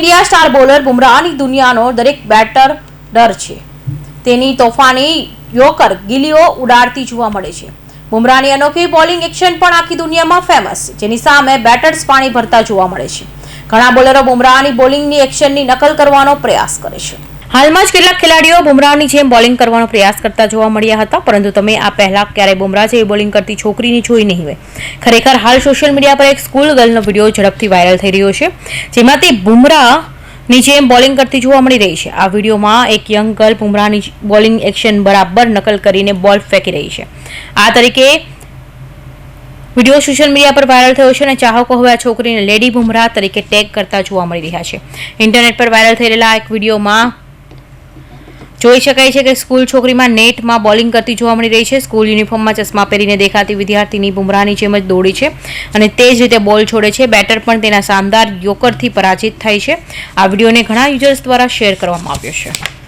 India star bowler બુમરાહની દુનિયાનો દરેક better ડર છે. તેની તોફાની યોકર ગિલીઓ ઉડાડતી જોવા મળે છે. બુમરાહની અનોખી બોલિંગ એક્શન પણ આખી દુનિયામાં ફેમસ છે. જેની સામે બેટર્સ પાણી ભરતા જોવા મળે છે. ઘણા બોલરો બુમરાહની બોલિંગની એક્શનની નકલ કરવાનો પ્રયાસ કરે છે. હાલમાં જ કેટલાક ખેલાડીઓ બુમરાહની જેમ બોલિંગ કરવાનો પ્રયાસ કરતા જોવા મળ્યા હતા, પરંતુ તમે આ પહેલા ક્યારેય બુમરાહ જેવી બોલિંગ કરતી છોકરીની જોઈ નહીં હોય. ખરેખર હાલ સોશિયલ મીડિયા પર એક સ્કૂલ ગર્લનો વીડિયો ઝડપથી વાયરલ થઈ રહ્યો છે જેમાં તે બુમરાહની જેમ બોલિંગ કરતી જોવા મળી રહી છે. આ વિડીયોમાં એક યંગ ગર્લ બુમરાહની બોલિંગ એક્શન બરાબર નકલ કરીને બોલ ફેંકી રહી છે. આ તરીકે વીડિયો સોશિયલ મીડિયા પર વાયરલ થયો છે અને ચાહકો હવે આ છોકરીને લેડી બુમરાહ તરીકે ટેગ કરતા જોવા મળી રહ્યા છે. ઇન્ટરનેટ પર વાયરલ થઈ રહેલા એક વિડીયોમાં જોઈ શકાય છે કે સ્કૂલ છોકરીમાં નેટમાં બોલિંગ કરતી જોવા મળી રહી છે. સ્કૂલ યુનિફોર્મમાં ચશ્મા પહેરીને દેખાતી વિદ્યાર્થીની બુમરાહની જેમ જ દોડી છે અને તે જ રીતે બોલ છોડે છે. બેટર પણ તેના શાનદાર યોકરથી પરાજિત થાય છે. આ વિડીયોને ઘણા યુઝર્સ દ્વારા શેર કરવામાં આવ્યો છે.